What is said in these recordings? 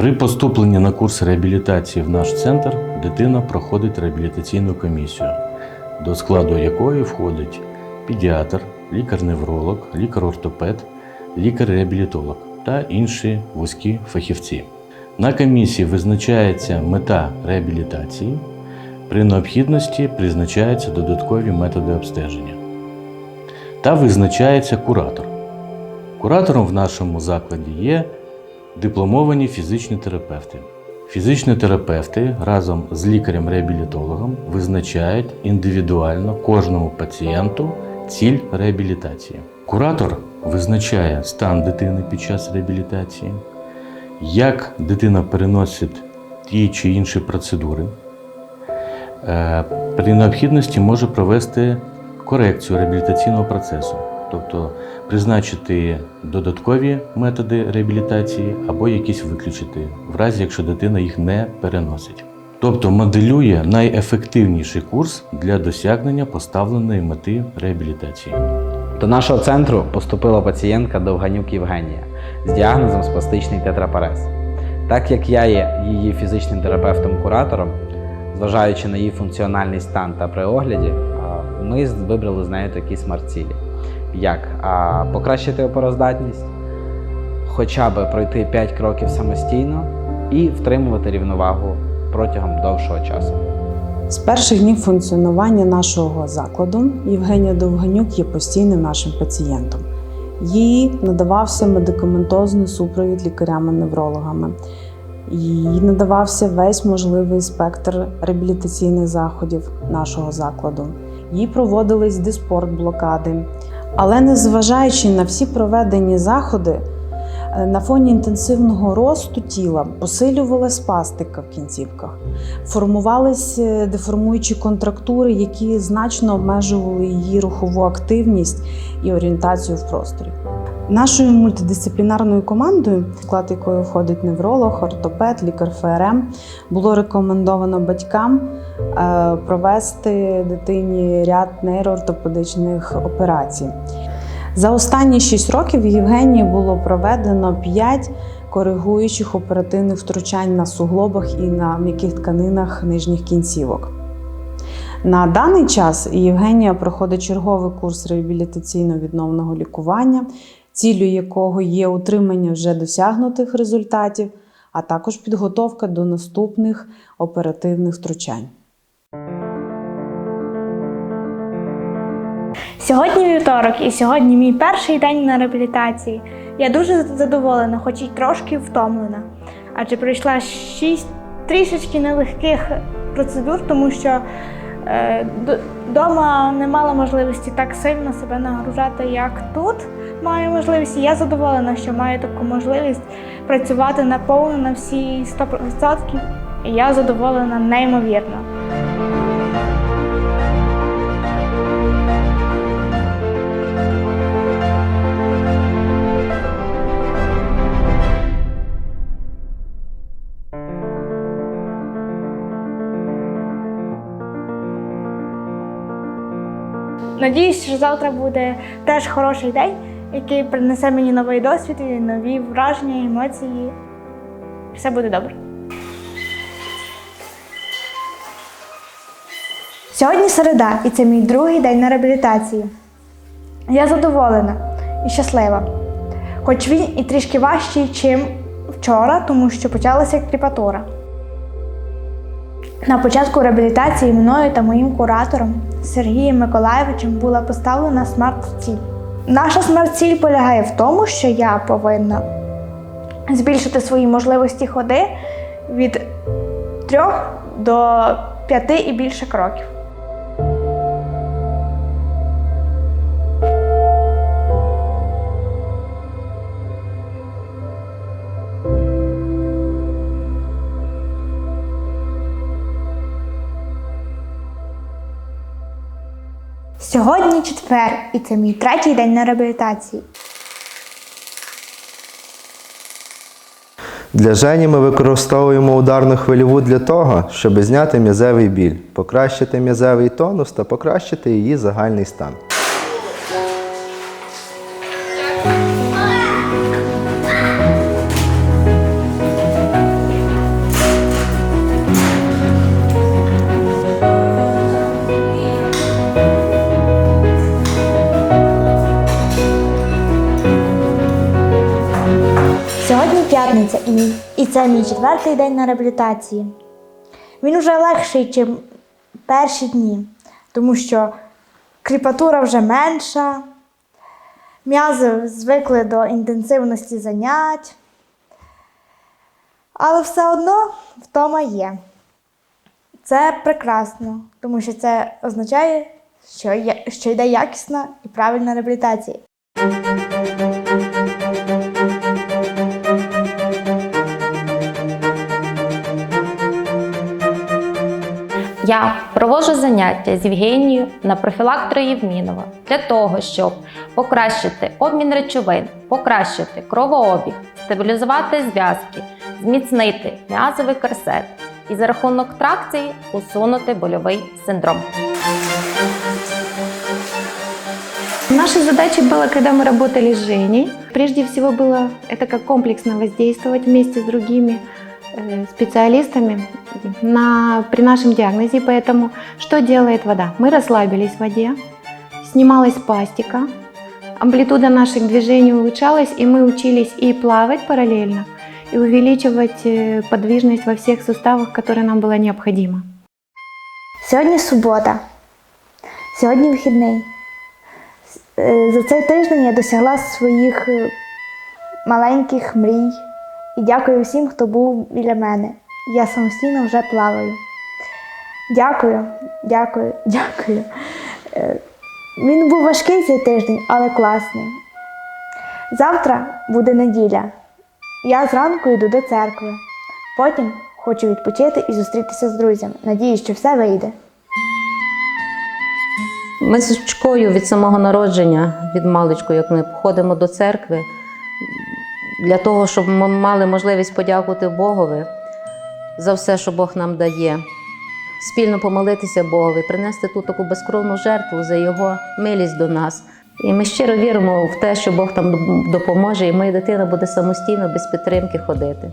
При поступленні на курс реабілітації в наш центр дитина проходить реабілітаційну комісію, до складу якої входить педіатр, лікар-невролог, лікар-ортопед, лікар-реабілітолог та інші вузькі фахівці. На комісії визначається мета реабілітації. При необхідності призначаються додаткові методи обстеження. Та визначається куратор. Куратором в нашому закладі є дипломовані фізичні терапевти. Фізичні терапевти разом з лікарем-реабілітологом визначають індивідуально кожному пацієнту ціль реабілітації. Куратор визначає стан дитини під час реабілітації, як дитина переносить ті чи інші процедури. Е, При необхідності може провести корекцію реабілітаційного процесу, тобто призначити додаткові методи реабілітації або якісь виключити, в разі якщо дитина їх не переносить. Тобто моделює найефективніший курс для досягнення поставленої мети реабілітації. До нашого центру поступила пацієнтка Довганюк Євгенія з діагнозом спастичний тетрапарез. Так як я є її фізичним терапевтом-куратором, зважаючи на її функціональний стан та при огляді, ми вибрали з нею такі смарт-цілі, як а, покращити опороздатність, хоча б пройти 5 кроків самостійно і втримувати рівновагу протягом довшого часу. З перших днів функціонування нашого закладу Євгенія Довганюк є постійним нашим пацієнтом. Їй надавався медикаментозний супровід лікарями-неврологами. Їй надавався весь можливий спектр реабілітаційних заходів нашого закладу. Їй проводились диспорт-блокади. Але незважаючи на всі проведені заходи, е, на фоні інтенсивного росту тіла посилювалася спастика в кінцівках формувалися деформуючі контрактури, які значно обмежували її рухову активність і орієнтацію в просторі. Нашою мультидисциплінарною командою, в склад якої входить невролог, ортопед, лікар ФРМ, було рекомендовано батькам е, провести дитині ряд нейроортопедичних операцій. За останні 6 років в Євгенії було проведено 5 коригуючих оперативних втручань на суглобах і на м'яких тканинах нижніх кінцівок. На даний час Євгенія проходить черговий курс реабілітаційно-відновного лікування, ціллю якого є утримання вже досягнутих результатів, а також підготовка до наступних оперативних втручань. Сьогодні вівторок, і сьогодні мій перший день на реабілітації. Я дуже задоволена, хоч і трошки втомлена. Адже пройшла шість трішечки нелегких процедур, тому що е, вдома не мала можливості так сильно себе нагружати, як тут маю можливість. І я задоволена, що маю таку можливість працювати наповну на всі 100%. І я задоволена неймовірно. Надіюсь, що завтра буде теж хороший день, який принесе мені новий досвід і нові враження, емоції. Все буде добре. Сьогодні середа, і це мій другий день на реабілітації. Я задоволена і щаслива. Хоч він і трішки важчий, чим вчора, тому що почалася кріпатура. На початку реабілітації мною та моїм куратором Сергієм Миколаєвичем була поставлена смарт-ціль. Наша смарт-ціль полягає в тому, що я повинна збільшити свої можливості ходи від 3 до 5 і більше кроків. Сьогодні четвер, і це мій третій день на реабілітації. Для Жені ми використовуємо ударну хвильову для того, щоб зняти м'язевий біль, покращити м'язевий тонус та покращити її загальний стан. П'ятниця, і, і це мій четвертий день на реабілітації. Він уже легший, ніж перші дні, тому що кріпатура вже менша, м'язи звикли до інтенсивності занять. Але все одно втома є. Це прекрасно, тому що це означає, що, є, що йде якісна і правильна реабілітація. Я проводжу заняття з Євгенією на профілактору Євмінова для того, щоб покращити обмін речовин, покращити кровообіг, стабілізувати зв'язки, зміцнити м'язовий корсет і за рахунок тракції усунути больовий синдром. Наша задача была, когда мы работали с Женей, прежде всего было это как комплексно воздействовать вместе с другими э, специалистами на, при нашем диагнозе. Поэтому что делает вода? Мы расслабились в воде, снималась пластика, амплитуда наших движений улучшалась, и мы учились и плавать параллельно, и увеличивать э, подвижность во всех суставах, которые нам было необходимо. Сьогодні субота, сьогодні вихідний. Е, За цей тиждень я досягла своїх е, маленьких мрій І дякую всім, хто був біля мене. Я самостійно вже плаваю. Дякую, дякую, дякую. Е, Він був важкий цей тиждень, але класний. Завтра буде неділя. Я зранку йду до церкви. Потім хочу відпочити і зустрітися з друзями. Надіюсь, що все вийде. Ми з дочкою від самого народження, від маличку, як ми ходимо до церкви, для того, щоб ми мали можливість подякувати Богові за все, що Бог нам дає, спільно помолитися Богові, принести ту таку безкровну жертву за Його милість до нас. І ми щиро віримо в те, що Бог там допоможе, і моя дитина буде самостійно без підтримки ходити.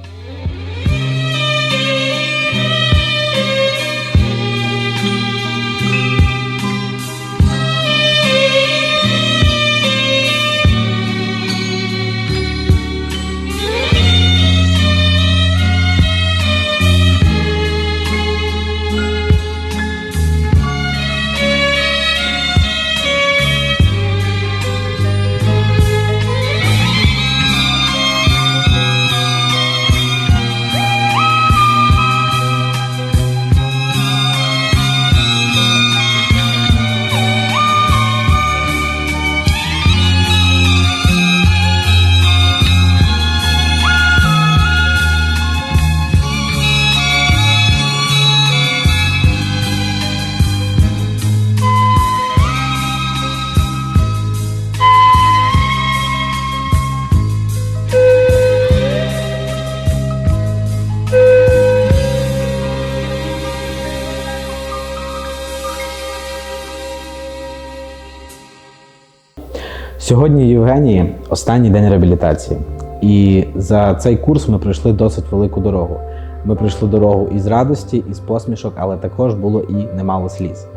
Сьогодні Євгенії останній день реабілітації. І за цей курс ми пройшли досить велику дорогу. Ми пройшли дорогу із радості, із посмішок, але також було і немало сліз.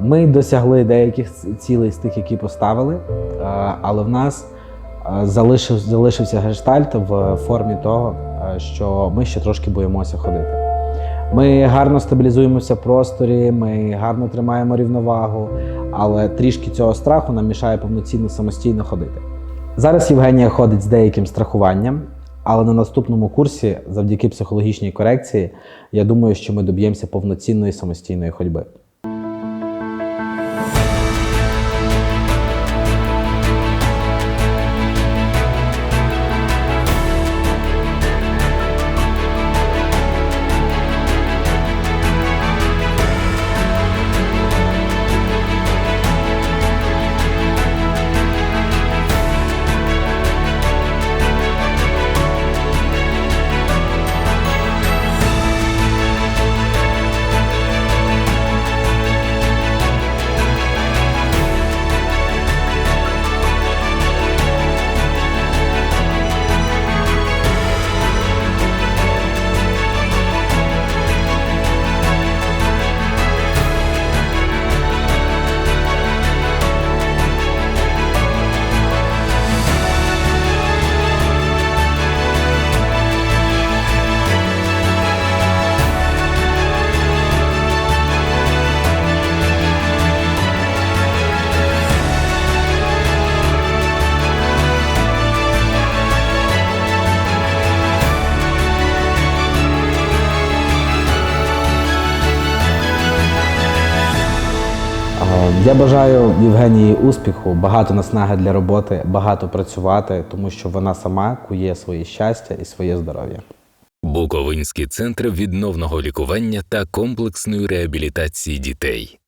Ми досягли деяких цілей з тих, які поставили, але в нас залишився гештальт в формі того, що ми ще трошки боїмося ходити. Ми гарно стабілізуємося в просторі, ми гарно тримаємо рівновагу, але трішки цього страху нам мішає повноцінно самостійно ходити. Зараз Євгенія ходить з деяким страхуванням, але на наступному курсі, завдяки психологічній корекції, я думаю, що ми доб'ємося повноцінної самостійної ходьби. Я бажаю Євгенії успіху, багато наснаги для роботи, багато працювати, тому що вона сама кує своє щастя і своє здоров'я. Буковинський центр відновного лікування та комплексної реабілітації дітей.